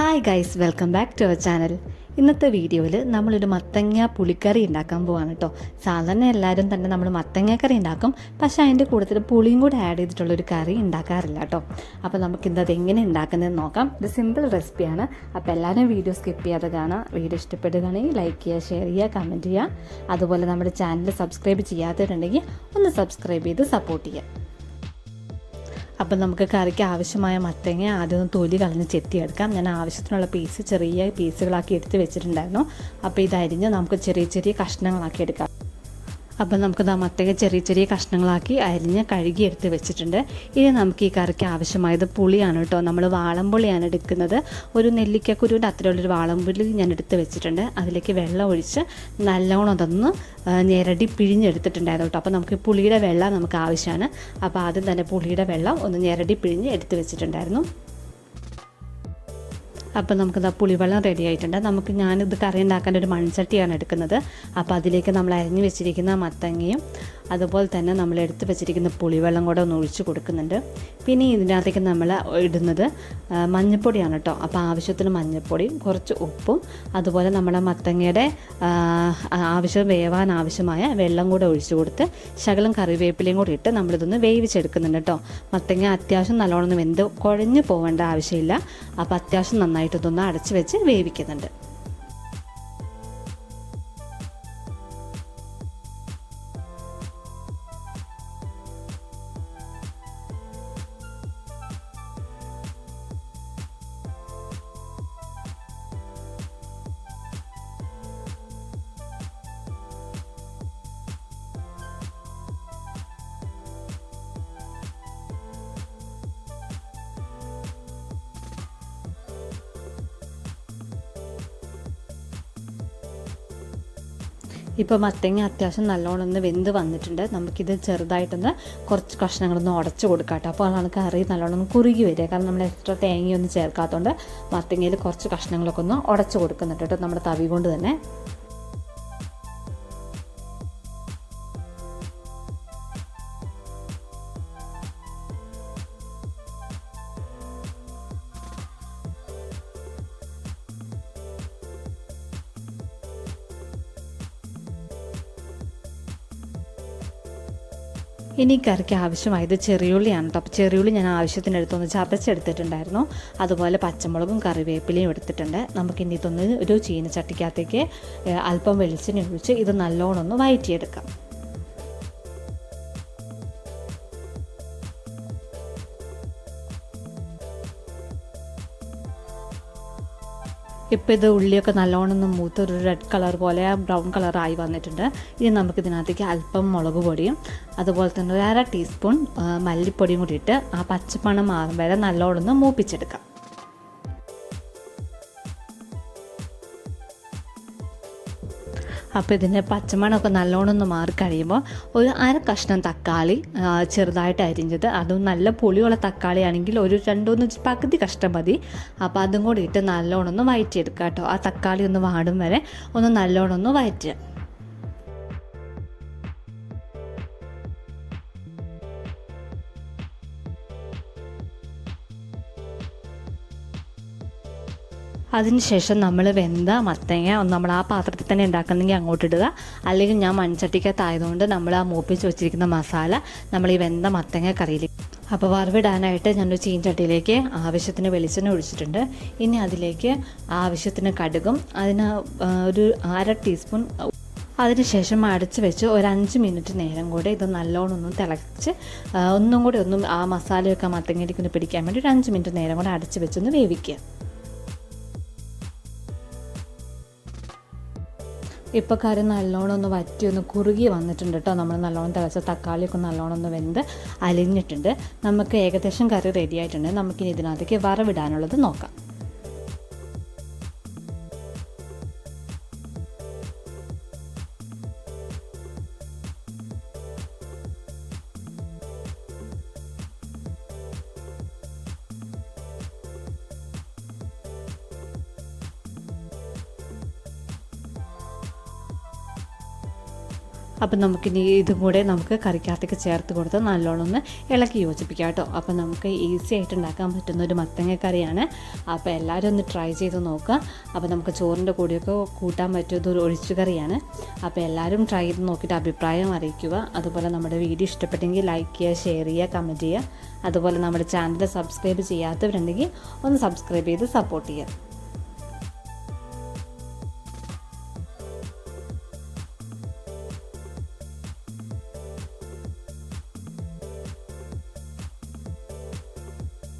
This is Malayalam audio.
Hi guys welcome back to our channel ഇന്നത്തെ വീഡിയോയിൽ നമ്മളൊരു മത്തങ്ങ പുളിക്കറി ഉണ്ടാക്കാൻ പോവാണ് കേട്ടോ സാധാരണ എല്ലാവരും തന്നെ നമ്മൾ മത്തങ്ങ കറി ഉണ്ടാക്കും. പക്ഷേ അതിന്റെ കൂട്ടത്തിൽ പുളിയും കൂടെ ആഡ് ചെയ്തിട്ടുള്ളൊരു കറി ഉണ്ടാക്കാറില്ല കേട്ടോ അപ്പോൾ നമുക്കിന്ന് എങ്ങനെ ഉണ്ടാക്കുന്നതെന്ന് നോക്കാം. ഇത് സിമ്പിൾ റെസിപ്പിയാണ് അപ്പോൾ എല്ലാവരും വീഡിയോ സ്കിപ്പ് ചെയ്യാതെ കാണാം വീഡിയോ ഇഷ്ടപ്പെടുകയാണെങ്കിൽ ലൈക്ക് ചെയ്യുക ഷെയർ ചെയ്യുക കമന്റ് ചെയ്യുക. അതുപോലെ നമ്മുടെ ചാനൽ സബ്സ്ക്രൈബ് ചെയ്യാത്തവരുണ്ടെങ്കിൽ ഒന്ന് സബ്സ്ക്രൈബ് ചെയ്ത് സപ്പോർട്ട് ചെയ്യുക. അപ്പം നമുക്ക് കറിക്ക് ആവശ്യമായ മത്തങ്ങ ആദ്യം ഒന്ന് തൊലി കളഞ്ഞ് ചെത്തിയെടുക്കാം. ഞാൻ ആവശ്യത്തിനുള്ള പീസ് ചെറിയ പീസുകളാക്കി എടുത്ത് വെച്ചിട്ടുണ്ടായിരുന്നു. അപ്പോൾ ഇതരിഞ്ഞ് നമുക്ക് ചെറിയ ചെറിയ കഷ്ണങ്ങളാക്കി എടുക്കാം. അപ്പം നമുക്ക് ആ മത്തങ്ങ ചെറിയ ചെറിയ കഷ്ണങ്ങളാക്കി അരിഞ്ഞ് കഴുകി എടുത്ത് വെച്ചിട്ടുണ്ട്. ഇനി നമുക്ക് ഈ കറിക്ക് ആവശ്യമായത് പുളിയാണ് കേട്ടോ. നമ്മൾ വാളംപുളിയാണ് എടുക്കുന്നത്. ഒരു നെല്ലിക്കക്കുരുവിന്റെ അത്രയുള്ളൊരു വാളംപുളി ഞാൻ എടുത്ത് വെച്ചിട്ടുണ്ട്. അതിലേക്ക് വെള്ളം ഒഴിച്ച് നല്ലോണം അതൊന്ന് ഞെരടി പിഴിഞ്ഞെടുത്തിട്ടുണ്ടായിരുന്നു കേട്ടോ. അപ്പോൾ നമുക്ക് പുളിയുടെ വെള്ളം നമുക്ക് ആവശ്യമാണ്. അപ്പോൾ ആദ്യം തന്നെ പുളിയുടെ വെള്ളം ഒന്ന് ഞെരടി പിഴിഞ്ഞ് എടുത്ത് വെച്ചിട്ടുണ്ടായിരുന്നു. അപ്പോൾ നമുക്കിത് പുളിവെള്ളം റെഡി ആയിട്ടുണ്ട്. നമുക്ക് ഞാനിത് കറി ഉണ്ടാക്കാൻ ഒരു മൺചട്ടിയാണ് എടുക്കുന്നത്. അപ്പോൾ അതിലേക്ക് നമ്മൾ അരിഞ്ഞു വെച്ചിരിക്കുന്ന മത്തങ്ങയും അതുപോലെ തന്നെ നമ്മൾ എടുത്ത് വെച്ചിരിക്കുന്ന പുളിവെള്ളം കൂടെ ഒന്ന് ഒഴിച്ച് കൊടുക്കുന്നുണ്ട്. പിന്നെ ഇതിനകത്തേക്ക് നമ്മൾ ഇടുന്നത് മഞ്ഞൾപ്പൊടിയാണ് കേട്ടോ. അപ്പോൾ ആവശ്യത്തിന് മഞ്ഞൾപ്പൊടിയും കുറച്ച് ഉപ്പും അതുപോലെ നമ്മുടെ മത്തങ്ങയുടെ ആവശ്യം വേവാൻ ആവശ്യമായ വെള്ളം കൂടെ ഒഴിച്ചു കൊടുത്ത് ശകലം കറിവേപ്പിലയും കൂടി ഇട്ട് നമ്മളിതൊന്ന് വേവിച്ചെടുക്കുന്നുണ്ട് കേട്ടോ. മത്തങ്ങ അത്യാവശ്യം നല്ലോണം വെന്ത് കുഴഞ്ഞു പോകേണ്ട ആവശ്യമില്ല. അപ്പോൾ അത്യാവശ്യം നന്നായിട്ട് ഇതൊന്ന് അടച്ച് വെച്ച് വേവിക്കുന്നുണ്ട്. ഇപ്പോൾ മത്തങ്ങ അത്യാവശ്യം നല്ലോണം ഒന്ന് വെന്ത് വന്നിട്ടുണ്ട്. നമുക്കിത് ചെറുതായിട്ടൊന്ന് കുറച്ച് കഷ്ണങ്ങളൊന്ന് ഉടച്ചു കൊടുക്കാം കേട്ടോ അപ്പോൾ അതാണ് കറി നല്ലോണം കുറുകി വരിക. കാരണം നമ്മൾ എക്സ്ട്രാ തേങ്ങയൊന്നും ചേർക്കാത്തതുകൊണ്ട് മത്തങ്ങയിൽ കുറച്ച് കഷ്ണങ്ങളൊക്കെ ഒന്ന് ഉടച്ചു കൊടുക്കുന്നുണ്ട് കേട്ടോ നമ്മുടെ തവി കൊണ്ട് തന്നെ. ഇനി കറിക്ക് ആവശ്യമായത് ചെറിയുള്ളിയാണ് കേട്ടോ അപ്പോൾ ചെറിയുള്ളി ഞാൻ ആവശ്യത്തിന് എടുത്തൊന്ന് ചതച്ചെടുത്തിട്ടുണ്ടായിരുന്നു അതുപോലെ പച്ചമുളകും കറിവേപ്പിലയും എടുത്തിട്ടുണ്ട്. നമുക്കിനി ഇതൊന്ന് ഒരു ചീനച്ചട്ടിക്കകത്തേക്ക് അല്പം വെളിച്ചെണ്ണ ഒഴിച്ച് ഇത് നല്ലോണം ഒന്ന് വയറ്റിയെടുക്കാം. ഇപ്പോൾ ഇത് ഉള്ളിയൊക്കെ നല്ലോണം ഒന്ന് മൂത്ത് ഒരു റെഡ് കളർ പോലെ ബ്രൗൺ കളറായി വന്നിട്ടുണ്ട്. ഇനി നമുക്ക് ഇതിനകത്തേക്ക് അല്പം മുളക് പൊടിയും അതുപോലെ തന്നെ ഒരു അര ടീസ്പൂൺ മല്ലിപ്പൊടിയും കൂടി ഇട്ട് ആ പച്ചപ്പണം മാറും വരെ നല്ലോണം ഒന്ന് മൂപ്പിച്ചെടുക്കാം. അപ്പോൾ ഇതിന്റെ പച്ചമണമൊക്കെ നല്ലോണം ഒന്ന് മാറി കഴിയുമ്പോൾ ഒരു അര കഷ്ണം തക്കാളി ചെറുതായിട്ട് അരിഞ്ഞത്. അതും നല്ല പുളിയുള്ള തക്കാളി ആണെങ്കിൽ ഒരു രണ്ടൂന്ന് പകുതി കഷ്ണം മതി. അപ്പോൾ അതും കൂടി ഇട്ട് നല്ലോണം ഒന്ന് വയറ്റിയെടുക്കുക കേട്ടോ ആ തക്കാളി ഒന്ന് വാടും വരെ ഒന്ന് നല്ലോണം ഒന്ന് വയറ്റുക. അതിനുശേഷം നമ്മൾ വെന്ത മത്തങ്ങ നമ്മൾ ആ പാത്രത്തിൽ തന്നെ ഉണ്ടാക്കുന്നെങ്കിൽ അങ്ങോട്ട് ഇടുക. അല്ലെങ്കിൽ ഞാൻ മൺചട്ടിക്കകത്തായതുകൊണ്ട് നമ്മൾ ആ മൂപ്പിച്ച് വെച്ചിരിക്കുന്ന മസാല നമ്മൾ ഈ വെന്ത മത്തങ്ങ കറിയിലേക്ക് അപ്പോൾ വറവിടാനായിട്ട് ഞാനൊരു ചീൻചട്ടിയിലേക്ക് ആവശ്യത്തിന് വെളിച്ചെണ്ണ ഒഴിച്ചിട്ടുണ്ട്. ഇനി അതിലേക്ക് ആവശ്യത്തിന് കടുകും അതിന് ഒരു അര ടീസ്പൂൺ അതിനുശേഷം അടച്ച് വെച്ച് ഒരു അഞ്ച് മിനിറ്റ് നേരം കൂടെ ഇത് നല്ലോണം ഒന്ന് തിളച്ച് ഒന്നും കൂടി ഒന്നും ആ മസാലയൊക്കെ മത്തങ്ങയിലേക്ക് ഒന്ന് പിടിക്കാൻ വേണ്ടി ഒരു അഞ്ച് മിനിറ്റ് നേരം കൂടെ അടച്ച് വെച്ചൊന്ന് വേവിക്കുക. ഇപ്പോൾ കറി നല്ലോണം ഒന്ന് വറ്റി ഒന്ന് കുറുകി വന്നിട്ടുണ്ട് കേട്ടോ നമ്മൾ നല്ലോണം തിളച്ച തക്കാളിയൊക്കെ നല്ലോണം ഒന്ന് വെന്ത് അലിഞ്ഞിട്ടുണ്ട്. നമുക്ക് ഏകദേശം കറി റെഡി ആയിട്ടുണ്ട്. നമുക്കിനി ഇതിനകത്തേക്ക് വറവിടാനുള്ളത് നോക്കാം. അപ്പം നമുക്കിനി ഇതും കൂടെ നമുക്ക് കറിക്കകത്തേക്ക് ചേർത്ത് കൊടുത്ത് നല്ലോണം ഒന്ന് ഇളക്കി യോജിപ്പിക്കാം കേട്ടോ. അപ്പം നമുക്ക് ഈസി ആയിട്ട് ഉണ്ടാക്കാൻ പറ്റുന്ന ഒരു മത്തങ്ങ കറിയാണ്. അപ്പോൾ എല്ലാവരും ഒന്ന് ട്രൈ ചെയ്ത് നോക്കുക. അപ്പോൾ നമുക്ക് ചോറിന്റെ കൂടെയൊക്കെ കൂട്ടാൻ പറ്റിയത് ഒരു ഒഴിച്ചു കറിയാണ്. അപ്പോൾ എല്ലാവരും ട്രൈ ചെയ്ത് നോക്കിയിട്ട് അഭിപ്രായം അറിയിക്കുക. അതുപോലെ നമ്മുടെ വീഡിയോ ഇഷ്ടപ്പെട്ടെങ്കിൽ ലൈക്ക് ചെയ്യുക ഷെയർ ചെയ്യുക കമന്റ് ചെയ്യുക. അതുപോലെ നമ്മുടെ ചാനൽ സബ്സ്ക്രൈബ് ചെയ്യാത്തവരുണ്ടെങ്കിൽ ഒന്ന് സബ്സ്ക്രൈബ് ചെയ്ത് സപ്പോർട്ട് ചെയ്യുക.